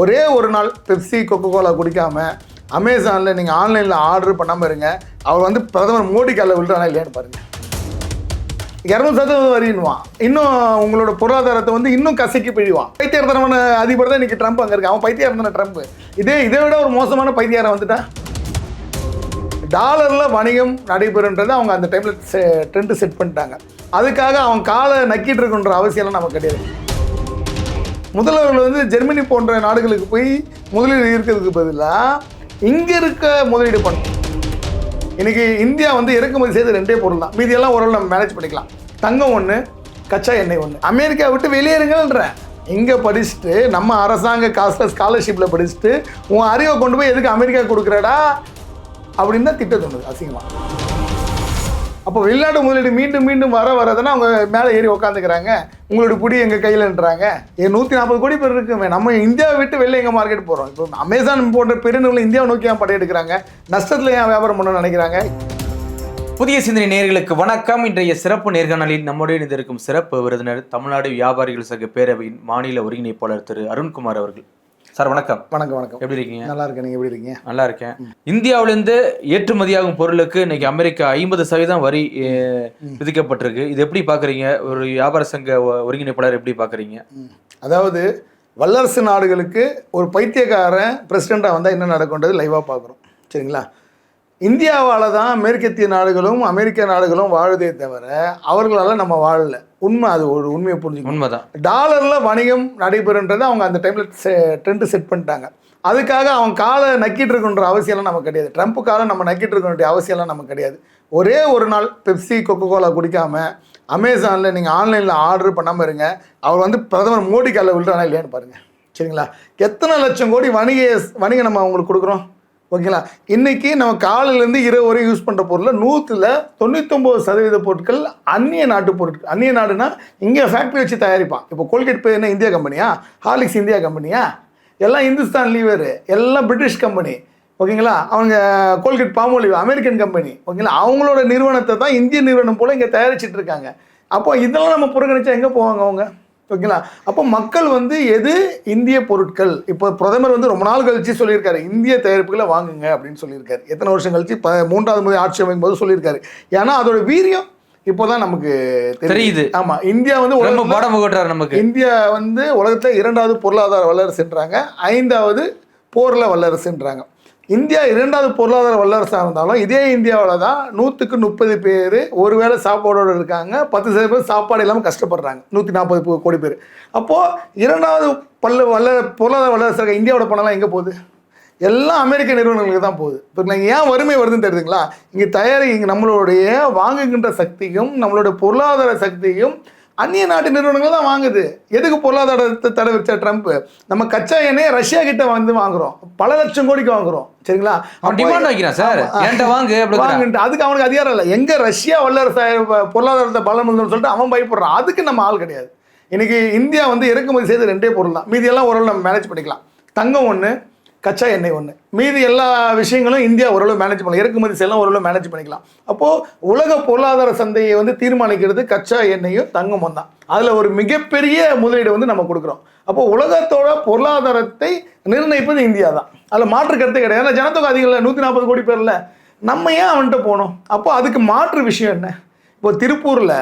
ஒரே ஒரு நாள் பெப்சி கொக்கோ கோலா குடிக்காமல் அமேசானில் நீங்கள் ஆன்லைனில் ஆர்டர் பண்ணாமல் இருங்க. அவர் வந்து பிரதமர் மோடி காலில் விழுறானா இல்லையான்னு பாருங்க. இரநூறு சதவீதம் வரின்னுவான். இன்னும் உங்களோட பொருளாதாரத்தை வந்து இன்னும் கசக்கி பிழிவான். பைத்தியர்த்தனமான அதிபர் தான் இன்னைக்கு ட்ரம்ப் அங்கே இருக்கு அவன் பைத்தியாரத்தன ட்ரம்ப் இதே இதை விட ஒரு மோசமான பைத்தியாரம் வந்துட்டான் டாலரில் வணிகம் நடைபெறுன்றது அவங்க அந்த டைமில் ட்ரெண்டு செட் பண்ணிட்டாங்க. அதுக்காக அவன் காலை நக்கிட்டு இருக்குன்ற அவசியம்லாம் நமக்கு கிடையாது. முதல்வர்கள் வந்து ஜெர்மனி போன்ற நாடுகளுக்கு போய் முதலீடு இருக்கிறதுக்கு பதிலாக இங்கே இருக்க முதலீடு பண்ணணும் இன்னைக்கு இந்தியா வந்து இறக்குமதி செய்த ரெண்டே பொருள் தான். மீதியெல்லாம் ஓரளவு நம்ம மேனேஜ் பண்ணிக்கலாம். தங்கம் ஒன்று கச்சா எண்ணெய் ஒன்று அமெரிக்கா விட்டு வெளியேறுங்கன்றேன் இங்கே படிச்சுட்டு நம்ம அரசாங்க காசில் ஸ்காலர்ஷிப்பில் படிச்சுட்டு உன் அறிவை கொண்டு போய் எதுக்கு அமெரிக்கா கொடுக்குறடா? அப்படின்னு தான் திட்ட தோணுது அசிங்கமாக அப்போ வெளிநாட்டு முதலீடு மீண்டும் மீண்டும் வர வரதுன்னா அவங்க மேலே ஏறி உக்காந்துக்கிறாங்க. உங்களோட புடி எங்கள் கையிலன்றாங்க. ஏன் நூற்றி நாற்பது கோடி பேர் இருக்குமே. நம்ம இந்தியாவை விட்டு வெளில எங்கே மார்க்கெட் போகிறோம் இப்போ அமேசான் போன்ற பெருநிறுவனம் இந்தியாவை நோக்கி ஏன் படையெடுக்கிறாங்க? நஷ்டத்தில் ஏன் வியாபாரம் பண்ண நினைக்கிறாங்க? புதிய சிந்தனை நேர்களுக்கு வணக்கம். இன்றைய சிறப்பு நேர்காணலில் நம்முடைய இணைந்திருக்கும் சிறப்பு விருதினர் தமிழ்நாடு வியாபாரிகள் சங்க பேரவையின் மாநில ஒருங்கிணைப்பாளர் திரு அருண்குமார் அவர்கள். சார் வணக்கம். வணக்கம் வணக்கம். எப்படி இருக்கீங்க? நல்லா இருக்கேன். நீங்கள் எப்படி இருக்கீங்க? நல்லா இருக்கேன். இந்தியாவிலிருந்து ஏற்றுமதியாகும் பொருளுக்கு இன்னைக்கு அமெரிக்கா ஐம்பது சதவீதம் வரி விதிக்கப்பட்டிருக்கு. இது எப்படி பாக்குறீங்க? ஒரு வியாபார சங்க ஒருங்கிணைப்பாளர் எப்படி பாக்குறீங்க? அதாவது வல்லரசு நாடுகளுக்கு ஒரு பைத்தியக்காரன் பிரசிடெண்ட்டாக வந்தால் என்ன நடக்கும்ன்றது லைவாக பார்க்குறோம் சரிங்களா? இந்தியாவால் தான் மேற்கத்திய நாடுகளும் அமெரிக்க நாடுகளும் வாழுதே தவிர அவர்களால் நம்ம வாழல. உண்மை அது ஒரு உண்மையை புரிஞ்சுக்கணும். உண்மைதான். டாலரில் வணிகம் நடைபெறுன்றது அவங்க அந்த டைமில் ட்ரெண்ட் செட் பண்ணிட்டாங்க. அதுக்காக அவன் காலை நக்கிட்டு இருக்குன்ற அவசியம்லாம் நமக்கு கிடையாது. ட்ரம்ப் காலை நம்ம நக்கிட்டு இருக்க வேண்டிய அவசியம்லாம் நமக்கு கிடையாது. ஒரே ஒரு நாள் பெப்சி கொக்கோ கோலா குடிக்காம அமேசானில் நீங்கள் ஆன்லைனில் ஆர்டர் பண்ணாமல் இருங்க. அவர் வந்து பிரதமர் மோடி காலில் விழுறானா இல்லையான்னு பாருங்கள் சரிங்களா? எத்தனை லட்சம் கோடி வணிக வணிகம் நம்ம அவங்களுக்கு கொடுக்குறோம்? ஓகேங்களா? இன்னைக்கு நம்ம காலையிலேருந்து இரவு வரை யூஸ் பண்ணுற பொருளில் நூற்றில் தொண்ணூத்தொம்பது சதவீத பொருட்கள் அந்நிய நாட்டு பொருட்கள். அந்நிய நாடுனா இங்கே ஃபேக்ட்ரி வச்சு தயாரிப்பான். இப்போ கோல்கேட் போய் என்ன? இந்தியா கம்பெனியா? ஹார்லிக்ஸ் இந்தியா கம்பெனியா? எல்லாம் இந்துஸ்தான் லீவர் எல்லாம் பிரிட்டிஷ் கம்பெனி. ஓகேங்களா? அவங்க கோல்கேட் பாமோலிவ் அமெரிக்கன் கம்பெனி ஓகேங்களா? அவங்களோட நிறுவனத்தை தான் இந்திய நிறுவனம் போல் இங்கே தயாரிச்சிட்டு இருக்காங்க. அப்போ இதெல்லாம் நம்ம புறக்கணிச்சா எங்கே போவாங்க அவங்க? ஓகேங்களா? அப்போ மக்கள் வந்து எது? இந்திய பொருட்கள். இப்போ பிரதமர் வந்து ரொம்ப நாள் கழிச்சு சொல்லியிருக்காரு இந்திய தயாரிப்புகளை வாங்குங்க அப்படின்னு சொல்லியிருக்காரு. எத்தனை வருஷம் கழிச்சு? ப மூன்றாவது முறை ஆட்சி அமைக்கும் போது சொல்லியிருக்காரு. ஏன்னா அதோட வீரியம் இப்போதான் நமக்கு தெரியுது. ஆமா இந்தியா வந்து உலகத்துல- படம் புகட்டுறாரு நமக்கு. இந்தியா வந்து உலகத்தில் இரண்டாவது பொருளாதார வல்லரசுன்றாங்க. ஐந்தாவது போரில் வல்லரசுன்றாங்க. இந்தியா இரண்டாவது பொருளாதார வல்லரசாக இருந்தாலும் இதே இந்தியாவில் தான் நூற்றுக்கு முப்பது பேர் ஒருவேளை சாப்பாடோடு இருக்காங்க. பத்து சதவீதம் பேர் சாப்பாடு இல்லாமல் கஷ்டப்படுறாங்க. நூற்றி நாற்பது கோடி பேர். அப்போது இரண்டாவது பல்ல வல்ல பொருளாதார வல்லரசாக இருக்க இந்தியாவோட பணம்லாம் எங்கே போகுது? எல்லாம் அமெரிக்க நிறுவனங்களுக்கு தான் போகுது. இப்போ நீங்கள் ஏன் வறுமை வருதுன்னு தெரியுதுங்களா? இங்கே தயாரி இங்கே நம்மளுடைய வாங்குகின்ற சக்தியும் நம்மளுடைய பொருளாதார சக்தியும் அந்நிய நாட்டு நிறுவனங்கள் தான் வாங்குது. எதுக்கு பொருளாதாரத்தை தடை வச்ச ட்ரம்ப்? நம்ம கச்சா எண்ணெயை ரஷ்யா கிட்ட வந்து வாங்குறோம். பல லட்சம் கோடிக்கு வாங்குறோம். சரிங்களா? அவன் டிமாண்ட் வைக்கிறான் சார். என்கிட்ட வாங்கு அப்படி வாங்குன்ட்டு அதுக்கு அவனுக்கு அதிகாரம் இல்லை. எங்க ரஷ்யா வல்லரசு பொருளாதாரத்தை பலம் இருந்ததுன்னு சொல்லிட்டு அவன் பயப்படுறான். அதுக்கு நம்ம ஆள் கிடையாது. இன்னைக்கு இந்தியா வந்து இறக்குமதி செய்த ரெண்டே பொருள் தான் மீதி எல்லாம் ஓரளவு நம்ம மேனேஜ் பண்ணிக்கலாம். தங்கம் ஒன்று கச்சா எண்ணெய் ஒன்று மீதி எல்லா விஷயங்களும் இந்தியா ஓரளவு மேனேஜ் பண்ணலாம். இறக்குமதி செய்யலாம் ஓரளவு மேனேஜ் பண்ணிக்கலாம். அப்போது உலக பொருளாதார சந்தையை வந்து தீர்மானிக்கிறது கச்சா எண்ணெயும் தங்கமும் தான். அதில் ஒரு மிகப்பெரிய முதலீடு வந்து நம்ம கொடுக்குறோம். அப்போது உலகத்தோட பொருளாதாரத்தை நிர்ணயிப்பது இந்தியா தான். அதில் மாற்று கருத்தே கிடையாது. ஏன்னா ஜனத்தொகை அதிகம் இல்லை. நூற்றி நாற்பது கோடி பேரில் நம்ம ஏன் அவன்கிட்ட போனோம்? அப்போ அதுக்கு மாற்று விஷயம் என்ன? இப்போ திருப்பூரில்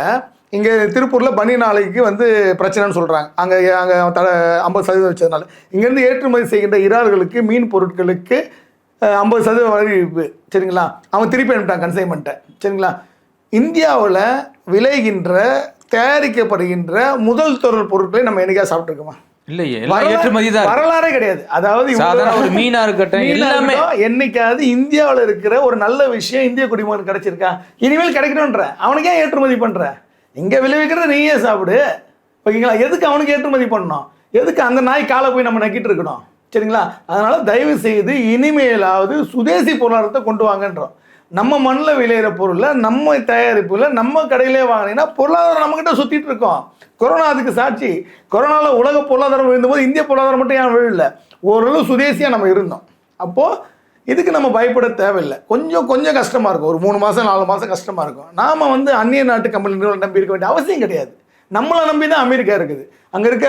இங்கே திருப்பூரில் பனி நாளைக்கு வந்து பிரச்சனைன்னு சொல்கிறாங்க அங்கே அங்கே த ஐம்பது சதவீதம் வச்சதுனால. இங்கேருந்து ஏற்றுமதி செய்கின்ற இறால்களுக்கு மீன் பொருட்களுக்கு ஐம்பது சதவீதம் வரி சரிங்களா? அவன் திருப்பி அனுப்பிட்டான் கன்சைன்மெண்ட்டை சரிங்களா? இந்தியாவில் விளைகின்ற தயாரிக்கப்படுகின்ற முதல் தொடர் பொருட்களை நம்ம என்னைக்கா சாப்பிட்ருக்கோமா இல்லையே எல்லாம் ஏற்றுமதி தான் வரலாறே கிடையாது. அதாவது ஒரு மீனா இருக்கட்டும் எல்லாமே. என்னைக்காவது இந்தியாவில் இருக்கிற ஒரு நல்ல விஷயம் இந்திய குடிமகன் கிடைச்சிருக்கா? இனிமேல் கிடைக்கணுன்ற அவனுக்கு ஏற்றுமதி பண்ற? இங்கே விளைவிக்கிறத நீயே சாப்பிடு. ஓகேங்களா? எதுக்கு அவனுக்கு ஏற்றுமதி பண்ணணும்? எதுக்கு அந்த நாய் காலை போய் நம்ம நக்கிட்டு இருக்கணும்? சரிங்களா? அதனால் தயவு செய்து இனிமேலாவது சுதேசி பொருளாதாரத்தை கொண்டு வாங்கன்றோம். நம்ம மண்ணில் விளையிற பொருளை நம்ம தயாரிப்பில் நம்ம கடையிலே வாங்கினீங்கன்னா பொருளாதாரம் நம்மக்கிட்ட சுற்றிட்டு இருக்கோம். கொரோனா அதுக்கு சாட்சி. கொரோனாவில் உலக பொருளாதாரம் விழுந்தபோது இந்திய பொருளாதாரம் மட்டும் ஏன் விழல ஓரளவு சுதேசியாக நம்ம இருந்தோம். அப்போது இதுக்கு நம்ம பயப்பட தேவையில்லை. கொஞ்சம் கொஞ்சம் கஷ்டமாக இருக்கும். ஒரு மூணு மாதம் நாலு மாதம் கஷ்டமாக இருக்கும். நாம் வந்து அந்நிய நாட்டு கம்பெனி நிறுவனம் நம்பி இருக்க வேண்டிய அவசியம் கிடையாது. நம்மளை நம்பி தான் அமெரிக்கா இருக்குது. அங்கே இருக்க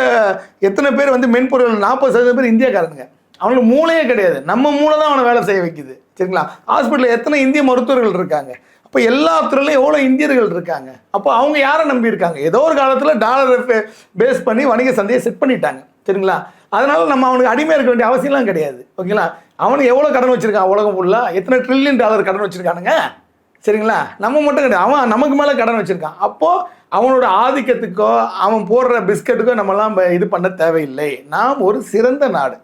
எத்தனை பேர் வந்து மென்பொருள் நாற்பது சதவீதம் பேர் இந்தியாக்காரனுங்க. அவனுக்கு மூளையே கிடையாது. நம்ம மூளை தான் அவனை வேலை செய்ய வைக்குது. சரிங்களா? ஹாஸ்பிட்டலில் எத்தனை இந்திய மருத்துவர்கள் இருக்காங்க? அப்போ எல்லா துறையிலும் எவ்வளோ இந்தியர்கள் இருக்காங்க? அப்போ அவங்க யாரை நம்பி இருக்காங்க? ஏதோ ஒரு காலத்தில் டாலரை பேஸ் பண்ணி வணிக சந்தையை செட் பண்ணிட்டாங்க. சரிங்களா? அதனால நம்ம அவனுக்கு அடிமையாக இருக்க வேண்டிய அவசியம்லாம் கிடையாது. ஓகேங்களா? அவனுக்கு எவ்வளோ கடன் வச்சுருக்கான்? உலகம் ஃபுல்லாக எத்தனை ட்ரில்லியன் டாலர் கடன் வச்சுருக்கானுங்க? சரிங்களா? நம்ம மட்டும் கிடையாது. அவன் நமக்கு மேலே கடன் வச்சுருக்கான். அப்போது அவனோட ஆதிக்கத்துக்கோ அவன் போடுற பிஸ்கட்டுக்கோ நம்மலாம் ப- இது பண்ண தேவையில்லை. நாம் ஒரு சிறந்த நாடு.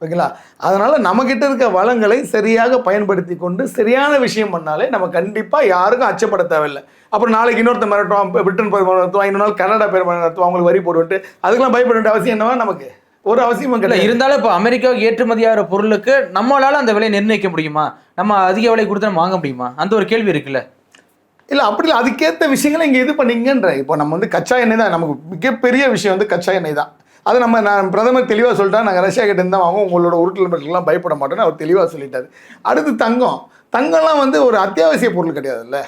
ஓகேங்களா? அதனால் நம்மக்கிட்ட இருக்க வளங்களை சரியாக பயன்படுத்தி கொண்டு சரியான விஷயம் பண்ணாலே நம்ம கண்டிப்பாக யாருக்கும் அச்சப்பட தேவையில்லை. அப்புறம் நாளைக்கு இன்னொருத்த மிரட்டுவான் பிரிட்டன் பேர் நடத்துவான் இன்னொரு நாள் கனடா பேர் நடத்துவான் அவங்களுக்கு வரி போட்டுவிட்டு அதுக்கெல்லாம் பயப்பட வேண்டிய அவசியம் என்னவா நமக்கு? ஒரு அவசியமும் கிடையாது. இருந்தாலும் இப்போ அமெரிக்காவுக்கு ஏற்றுமதியாகிற பொருளுக்கு நம்மளால அந்த விலையை நிர்ணயிக்க முடியுமா? நம்ம அதிக விலை கொடுத்து நம்ம வாங்க முடியுமா? அந்த ஒரு கேள்வி இருக்குல்ல. இல்லை அப்படி இல்லை. அதுக்கேற்ற விஷயங்களை இங்கே இது பண்ணீங்கன்ற. இப்போ நம்ம வந்து கச்சா எண்ணெய் தான். நமக்கு மிகப்பெரிய விஷயம் வந்து கச்சா எண்ணெய் தான். அது நம்ம நான் பிரதமர் தெளிவாக சொல்லிட்டா நாங்கள் ரஷ்யா கிட்ட இருந்தால் வாங்க உங்களோட உருட்டல் மட்டும்லாம் பயப்பட மாட்டோம்னு அவர் தெளிவாக சொல்லிட்டாரு. அடுத்து தங்கம். தங்கம்லாம் வந்து ஒரு அத்தியாவசிய பொருள் கிடையாதுல்ல.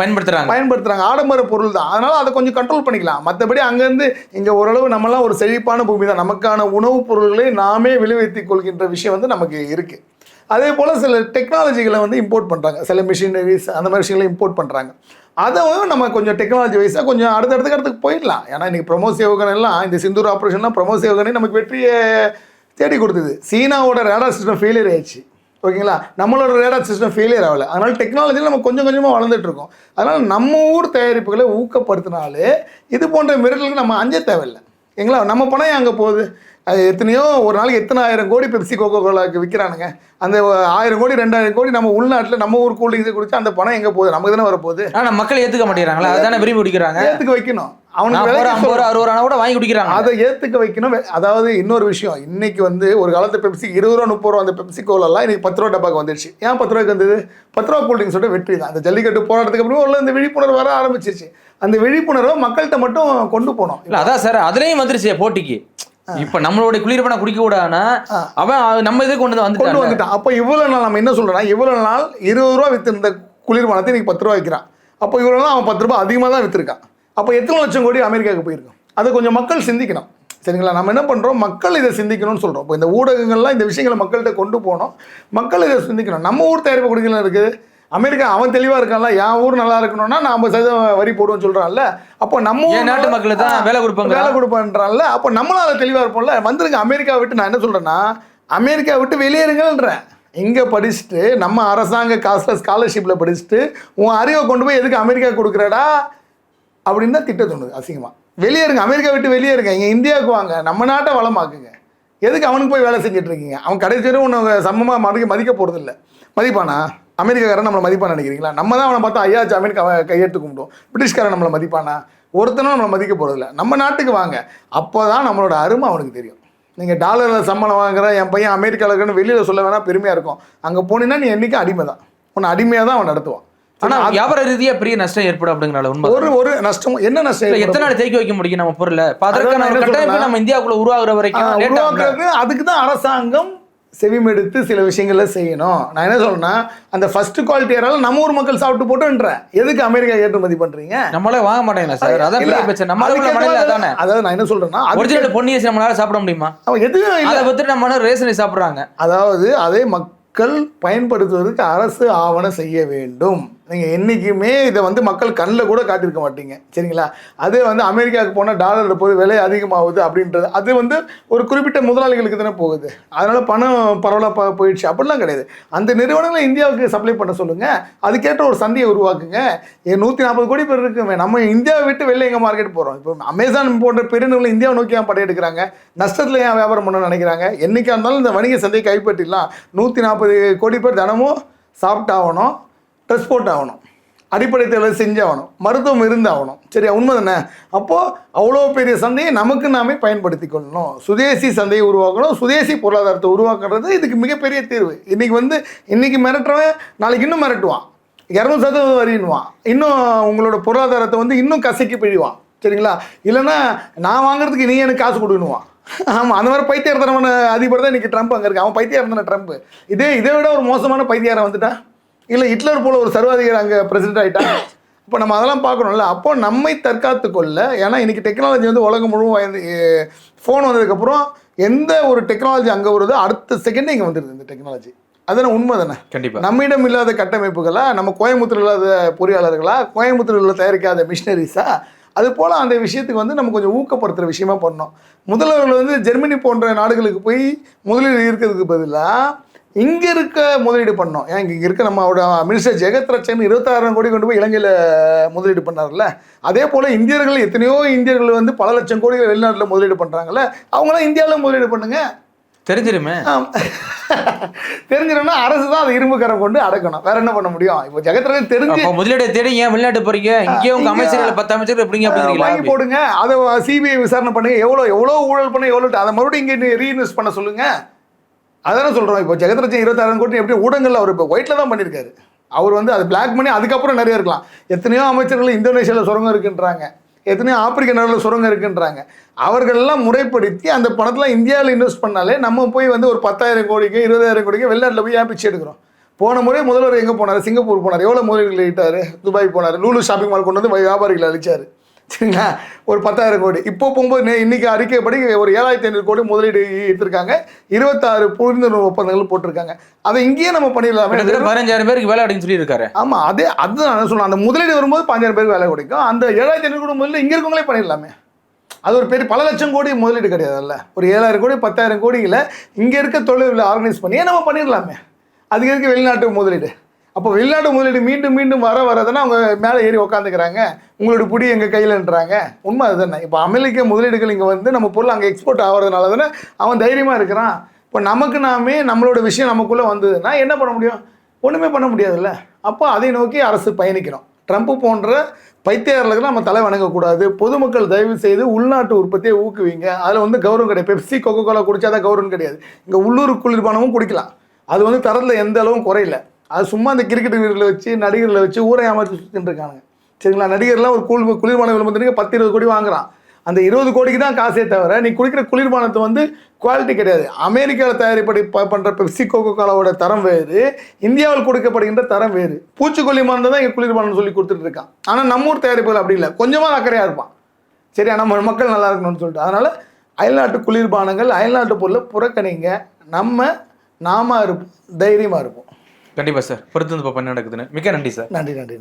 பயன்படுத்துறாங்க. பயன்படுத்துறாங்க. ஆடம்பர பொருள் தான். அதனால அதை கொஞ்சம் கண்ட்ரோல் பண்ணிக்கலாம். மற்றபடி அங்கேருந்து இங்கே ஓரளவு நம்மலாம் ஒரு செழிப்பான பூமி தான். நமக்கான உணவுப் பொருள்களை நாமே விளைவித்துக் கொள்கின்ற விஷயம் வந்து நமக்கு இருக்கு. அதே போல் சில டெக்னாலஜிகளை வந்து இம்போர்ட் பண்ணுறாங்க சில மிஷினரிஸ் அந்த மாதிரி விஷயங்களை இம்போர்ட் பண்ணுறாங்க அதையும் நம்ம கொஞ்சம் டெக்னாலஜி வைஸாக கொஞ்சம் அடுத்தடுத்த இடத்துக்கு போயிடலாம். ஏன்னா இன்னைக்கு ப்ரமோஸ் ஏவுகணை எல்லாம் இந்த சிந்தூர் ஆப்ரேஷன்லாம் ப்ரமோஸ் ஏவுகணை நமக்கு வெற்றியை தேடி கொடுத்தது. சீனாவோட ரேடார் சிஸ்டம் ஃபெயிலியர் ஆயிடுச்சு. ஓகேங்களா? நம்மளோட ரேடார் சிஸ்டம் ஃபெயிலியர் ஆகல. அதனால டெக்னாலஜியில் நம்ம கொஞ்சம் கொஞ்சமாக வளர்ந்துட்டு இருக்கோம். அதனால நம்ம ஊர் தயாரிப்புகளை ஊக்கப்படுத்தினாலே இது போன்ற மிரட்டலுக்கு நம்ம அஞ்ச தேவையில்லை. எங்களா நம்ம பணம் அங்கே போகுது? அது எத்தனையோ ஒரு நாளைக்கு எத்தனை ஆயிரம் கோடி பெப்சி கோகோ கோலாக்கு விற்கிறானுங்க அந்த ஆயிரம் கோடி ரெண்டாயிரம் கோடி நம்ம உள்நாட்டில் நம்ம ஊர் கூலிங்ஸ் குடிச்சா அந்த பணம் எங்கே போகுது? நமக்கு தானே வரப்போகுது? ஆனா மக்கள் ஏத்துக்க மாட்டேங்கிறாங்களா? அதுதானே விரும்பி குடிக்கிறாங்க? ஏற்றுக்க வைக்கணும். அவனுக்கு ஐம்பது ரூபா அறுபது ரூபா கூட வாங்கி குடிக்கிறாங்க. அதை ஏற்றுக்க வைக்கணும். அதாவது இன்னொரு விஷயம். இன்னைக்கு வந்து ஒரு காலத்து பெப்சி இருபது ரூபா முப்பது ரூபா அந்த பெப்சி கோலெல்லாம் இன்னைக்கு பத்து ரூபா டப்பாக்கு வந்துருச்சு. ஏன் பத்து ரூபாய்க்கு வந்தது? பத்து ரூபா கூல்ட்ரிங்ஸோட வெற்றி தான். அந்த ஜல்லிக்கட்டு போராட்டத்துக்கு அப்புறம் உள்ள இந்த விழிப்புணர்வு வர ஆரம்பிச்சிருச்சு. அந்த விழிப்புணர்வை மக்கள்கிட்ட மட்டும் கொண்டு போனோம். இல்ல அதான் சார் அதுலயும் வந்துருச்சு போட்டிக்கு. இப்ப நம்மளுடைய குளிர்பணம் குடிக்க கூடாதுன்னா அவன் நம்ம இதுக்கு கொண்டு வந்து கொண்டு வந்துட்டான். அப்போ இவ்வளோ நாள் நம்ம என்ன சொல்றோம்னா இவ்வளோ நாள் இருபது ரூபா வித்திருந்த குளிர்பானத்தை இன்னைக்கு பத்து ரூபா விற்கிறான் அப்போ இவ்வளோ நாள் அவன் பத்து ரூபாய் அதிகமாக தான் வித்திருக்கான். அப்போ எத்தனை லட்சம் கோடி அமெரிக்காவுக்கு போயிருக்கும்? அதை கொஞ்சம் மக்கள் சிந்திக்கணும். சரிங்களா? நம்ம என்ன பண்ணுறோம் மக்கள் இதை சிந்திக்கணும்னு சொல்கிறோம் இப்போ இந்த ஊடகங்கள்லாம் இந்த விஷயங்களை மக்கள்கிட்ட கொண்டு போகணும் மக்கள் இதை சிந்திக்கணும். நம்ம ஊர் தயாரிப்பு கொடுக்கலாம் இருக்குது அமெரிக்கா அவன் தெளிவாக இருக்கான்ல. என் ஊர் நல்லா இருக்கணும்னா நான் ஐம்பது சதவீதம் வரி போடுவேன்னு சொல்கிறான்ல அப்போ நம்ம நாட்டு மக்களுக்கு தான் வேலை கொடுப்பாங்க வேலை கொடுப்பேன்றான்ல. அப்போ நம்மளும் அதை தெளிவாக இருப்போம்ல. வந்துருங்க. அமெரிக்கா விட்டு நான் என்ன சொல்கிறேன்னா அமெரிக்கா விட்டு வெளியேறுங்கன்றேன் இங்கே படிச்சுட்டு நம்ம அரசாங்க காசில் ஸ்காலர்ஷிப்பில் படிச்சுட்டு உன் அறிவை கொண்டு போய் எதுக்கு அமெரிக்கா கொடுக்குறடா? அப்படின்னு தான் திட்ட தோணுது அசிங்கமாக வெளியேறுங்க அமெரிக்கா விட்டு வெளியே இருங்க இங்கே இந்தியாவுக்கு வாங்க நம்ம நாட்டை வளமாக்குங்க. எதுக்கு அவனுக்கு போய் வேலை செஞ்சுட்டு இருக்கீங்க? அவன் கடைசி வரை உன்னை சமமாக மதிக்க மதிக்க போகிறது இல்லை மதிப்பானா? அமெரிக்காக்காரன் நம்மளை மதிப்பான நினைக்கிறீங்களா? நம்ம தான் அவனை பார்த்தா ஐயாச்சு அமெரிக்கா கையெடுத்து கும்பிடுவோம் பிரிட்டிஷ்காரன் நம்மளை மதிப்பானா? ஒருத்தனும் நம்மளை மதிக்க போகிறதில்ல நம்ம நாட்டுக்கு வாங்க. அப்போ தான் நம்மளோட அருமை அவனுக்கு தெரியும். நீங்கள் டாலரில் சம்பளம் வாங்குற என் பையன் அமெரிக்காவில் இருக்கன்னு வெளியில் சொல்ல வேணால் பெருமையாக இருக்கும். அங்கே போனீங்கன்னா நீ என்றைக்கும் அடிமை தான் உன்னை அடிமையாக தான் அவன் நடத்துவான். ஆனா வியாபார ரீதியா பெரிய நஷ்டம் ஏற்படும் அப்படிங்கிற உண்மை ஒரு ஒரு நஷ்டம் என்ன நஷ்டம்? எத்தனை நாள் தேக்கி வைக்க முடியும் நம்ம பொருளை? அதற்கான கட்டமைப்பு நம்ம இந்தியாவுக்குள்ள உருவாகுற வரைக்கும் அதுக்கு தான் அரசாங்கம் செவிமெடுத்து சில விஷயங்களை செய்யணும். நான் என்ன சொல்றேன்னா அந்த ஃபர்ஸ்ட் குவாலிட்டி ஏறால நம்ம ஊர் மக்கள் சாப்பிட்டு போட்டுன்றேன். எதுக்கு அமெரிக்கா ஏற்றுமதி பண்றீங்க? நம்மளே வாங்க மாட்டேங்க சார். அதான் பெரிய பிரச்சனை. அதானே மாதிரி- அதாவது நான் என்ன சொல்றேன்னா ஒரிஜினல் பொன்னியரசி நம்மளால சாப்பிட முடியுமா? அவன் எதுவும் இல்ல. அதை பத்தி நம்ம ரேஷனை சாப்பிடுறாங்க? அதாவது அதை மக்கள் பயன்படுத்துவதற்கு அரசு ஆவணம் செய்ய வேண்டும். நீங்கள் என்றைக்குமே இதை வந்து மக்கள் கண்ணில் கூட காட்டியிருக்க மாட்டீங்க. சரிங்களா? அதே வந்து அமெரிக்காவுக்கு போனால் டாலர் போது விலை அதிகமாகுது அப்படின்றது அது வந்து ஒரு குறிப்பிட்ட முதலாளிகளுக்கு தானே போகுது. அதனால் பணம் பரவலாக போயிடுச்சு. அப்படிலாம் கிடையாது. அந்த நிறுவனங்களை இந்தியாவுக்கு சப்ளை பண்ண சொல்லுங்கள் அதுக்கேற்ற ஒரு சந்தையை உருவாக்குங்க. ஏ நூற்றி நாற்பது கோடி பேர் இருக்குமே. நம்ம இந்தியாவை விட்டு வெளில எங்கள் மார்க்கெட் போகிறோம் இப்போ அமேசான் போன்ற பெரிய இந்தியாவை நோக்கி ஏன் படையெடுக்கிறாங்க? நஷ்டத்தில் ஏன் வியாபாரம் பண்ண நினைக்கிறாங்க? என்றைக்காக இருந்தாலும் இந்த வணிக சந்தையை கைப்பற்றிடலாம். நூற்றி நாற்பது கோடி பேர் தினமும் சாப்பிட்டாகணும். ட்ரெஸ் போட்டு ஆகணும். அடிப்படை தேவை செஞ்சாகணும். மருத்துவம் இருந்தாகணும். சரியா? உண்மை தானே அப்போது அவ்வளோ பெரிய சந்தையை நமக்கு நாமே பயன்படுத்தி கொள்ளணும். சுதேசி சந்தையை உருவாக்கணும். சுதேசி பொருளாதாரத்தை உருவாக்குறது இதுக்கு மிகப்பெரிய தீர்வு. இன்றைக்கி வந்து இன்றைக்கி மிரட்டுறவன் நாளைக்கு இன்னும் மிரட்டுவான். இரநூறு சதவீதம் வரின்வான் இன்னும் உங்களோட பொருளாதாரத்தை வந்து இன்னும் கசக்கி பிழிவான். சரிங்களா? இல்லைன்னா நான் வாங்குறதுக்கு நீ எனக்கு காசு கொடுக்கணுவான் ஆமாம் அந்த மாதிரி பைத்தியாரத்தனமான அதிபர் தான் இன்றைக்கி ட்ரம்ப் அங்கே இருக்கு. அவன் பைத்தியாரத்தன ட்ரம்ப் இதே இதை விட ஒரு மோசமான பைத்தியாரம் வந்துட்டா இல்லை ஹிட்லர் போல ஒரு சர்வாதிகாரி அங்கே பிரசிடென்ட் ஆகிட்டான் இப்போ நம்ம அதெல்லாம் பார்க்கணும்ல. அப்போ நம்மை தற்காத்து கொள்ள ஏன்னா இன்னைக்கு டெக்னாலஜி வந்து உலகம் முழுவதும் ஃபோன் வந்ததுக்கப்புறம் எந்த ஒரு டெக்னாலஜி அங்கே வருதோ அடுத்த செகண்டே இங்கே வந்துடுது இந்த டெக்னாலஜி அதுனா உண்மை தானே கண்டிப்பா. நம்மிடம் இல்லாத கட்டமைப்புகளா நம்ம கோயம்புத்தூர் இல்லாத பொறியாளர்களா கோயம்புத்தூரில் தயாரிக்காத மிஷினரிஸா அது போல் அந்த விஷயத்துக்கு வந்து நம்ம கொஞ்சம் ஊக்கப்படுத்துகிற விஷயமா பண்ணோம் முதல்வர்கள் வந்து ஜெர்மனி போன்ற நாடுகளுக்கு போய் முதலீடு இருக்கிறதுக்கு பதிலாக இங்கே இருக்க முதலீடு பண்ணோம். ஏன் இங்கே இருக்க நம்மளோட மினிஸ்டர் ஜெகத் ரட்சன் இருபத்தாயிரம் கோடி கொண்டு போய் இலங்கையில் முதலீடு பண்ணார்ல? அதே போல் இந்தியர்கள் எத்தனையோ இந்தியர்கள் வந்து பல லட்சம் கோடிகள் வெளிநாட்டில் முதலீடு பண்ணுறாங்கல்ல அவங்களாம் இந்தியாவில் முதலீடு பண்ணுங்க. தெரிஞ்சிருமே. தெரிஞ்சிடும்னா அரசு தான் அதை இரும்பு கரம் கொண்டு அடக்கணும். வேற என்ன பண்ண முடியும்? இப்போ ஜெகத்ரன் தெரிஞ்சு முதலீடு தேடி ஏன் வெளிநாட்டு போறீங்க? இங்கே உங்க அமைச்சர்கள் பத்து அமைச்சர்கள் எப்படிங்க வாங்கி போடுங்க. அதை சிபிஐ விசாரணை பண்ணுங்க. எவ்வளோ எவ்வளோ ஊழல் பண்ண எவ்வளோ அதை மறுபடியும் இங்கே ரீஇன்வெஸ்ட் பண்ண சொல்லுங்க. அதான் சொல்கிறோம் இப்போ ஜெகத்ரட்சன் இருபத்தாயிரம் கோடி எப்படி ஊடகங்கள் அவர் இப்போ ஒயிட்டில் தான் பண்ணியிருக்காரு அவர் வந்து அது பிளாக் பண்ணி அதுக்கப்புறம் நிறைய இருக்கலாம். எத்தனையோ அமைச்சர்கள் இந்தோனேஷியாவில் சுரங்கம் இருக்குன்றாங்க. எத்தனையோ ஆப்பிரிக்க நாடுகளில் சுரங்கம் இருக்குன்றாங்க. அவர்களெல்லாம் முறைப்படுத்தி அந்த பணத்தில் இந்தியாவில் இன்வெஸ்ட் பண்ணாலே நம்ம போய் வந்து ஒரு பத்தாயிரம் கோடிக்கு இருபதாயிரம் கோடிக்கு வெளிநாட்டில் போய் ஏன் பிச்சை எடுக்கிறோம்? போன முறை முதல்வர் எங்கே போனார்? சிங்கப்பூர் போனார். எவ்வளோ முதலீடுகள் ஈட்டார்? துபாய் போனார். லூலு ஷாப்பிங் மால் கொண்டு வந்து வியாபாரிகளை அழிச்சார். சரிங்களா ஒரு பத்தாயிரம் கோடி. இப்போ போகும்போது இன்னைக்கு அறிக்கைப்படி ஒரு ஏழாயிரத்தி ஐநூறு கோடி முதலீடு எடுத்திருக்காங்க. இருபத்தாறு புரிந்துணர்வு ஒப்பந்தங்கள் போட்டிருக்காங்க. அதை இங்கேயே நம்ம பண்ணிடலாமே. பதினஞ்சாயிரம் பேருக்கு வேலை அப்படின்னு சொல்லியிருக்காரு. ஆமா அதே அதுதான் சொல்றேன் அந்த முதலீடு வரும்போது பாஞ்சாயிரம் பேருக்கு வேலை கிடைக்கும். அந்த ஏழாயிரத்தி ஐநூறு கோடி முதல்ல இங்க இருக்கவங்களே பண்ணிடலாமே. அது ஒரு பெரிய பல லட்சம் கோடி முதலீடு கிடையாதுல்ல. ஒரு ஏழாயிரம் கோடி பத்தாயிரம் கோடியில் இங்க இருக்க தொழில்களை ஆர்கனைஸ் பண்ணி நம்ம பண்ணிடலாமே. அதுக்கு இருக்கு வெளிநாட்டு முதலீடு? அப்போ வெளிநாட்டு முதலீடு மீண்டும் மீண்டும் வர வரதுன்னா அவங்க மேலே ஏறி உக்காந்துக்கிறாங்க. உங்களோட புடி எங்கள் கையிலன்றாங்க. உண்மை அதுதானே. இப்போ அமெரிக்க முதலீடுகள் இங்கே வந்து நம்ம பொருள் அங்கே எக்ஸ்போர்ட் ஆகிறதுனால தானே அவன் தைரியமாக இருக்கிறான். இப்போ நமக்கு நாமே நம்மளோட விஷயம் நமக்குள்ளே வந்ததுன்னா என்ன பண்ண முடியும்? ஒன்றுமே பண்ண முடியாதுல்ல. அப்போ அதை நோக்கி அரசு பயணிக்கணும் ட்ரம்ப் போன்ற பைத்தியாளர்களுக்கு நம்ம தலை வணங்கக்கூடாது. பொதுமக்கள் தயவு செய்து உள்நாட்டு உற்பத்தியை ஊக்குவிங்க. அதில் வந்து கௌரவம் கிடையாது. பெப்சி கொக்கோ கோலா குடிச்சாதான் கௌரவம் கிடையாது. இங்கே உள்ளூர் குளிர்பானமும் குடிக்கலாம். அது வந்து தரத்தில் எந்த அளவும் குறையல. அது சும்மா அந்த கிரிக்கெட் வீரர்களை வச்சு நடிகர்களை வச்சு ஊரை ஏமாற்றி சுற்றிட்டு இருக்காங்க சரிங்களா? நடிகர்லாம் ஒரு குளிர் குளிர்பான விளம்பரத்துக்கு பத்து இருபது கோடி வாங்குறான். அந்த இருபது கோடிக்கு தான் காசே தவிர நீ குடிக்கிற குளிர்பானத்தை வந்து குவாலிட்டி கிடையாது. அமெரிக்காவில் தயாரிப்படி பண்ணுற பெப்சி கோகோ கோலாவோட தரம் வேறு. இந்தியாவில் கொடுக்கப்படுகின்ற தரம் வேறு. பூச்சிக்கொல்லி மருந்து தான் இங்கே குளிர்பானம் சொல்லி கொடுத்துட்டு இருக்கான் ஆனால் நம்ம ஊர் தயாரிப்புகள் அப்படி இல்லை. கொஞ்சமாக அக்கறையாக இருப்பான். சரியா? நம்ம மக்கள் நல்லா இருக்கணும்னு சொல்லிட்டு. அதனால் அயல்நாட்டு குளிர்பானங்கள் அயல்நாட்டு பொருளை புறக்கணிங்க. நம்ம நாம இருப்போம் தைரியமாக இருப்போம். கண்டிப்பா சார். பொறுத்து வந்து பார்ப்போம் என்ன நடக்குதுன்னு. மிக்க நன்றி சார். நன்றி நன்றி நன்றி.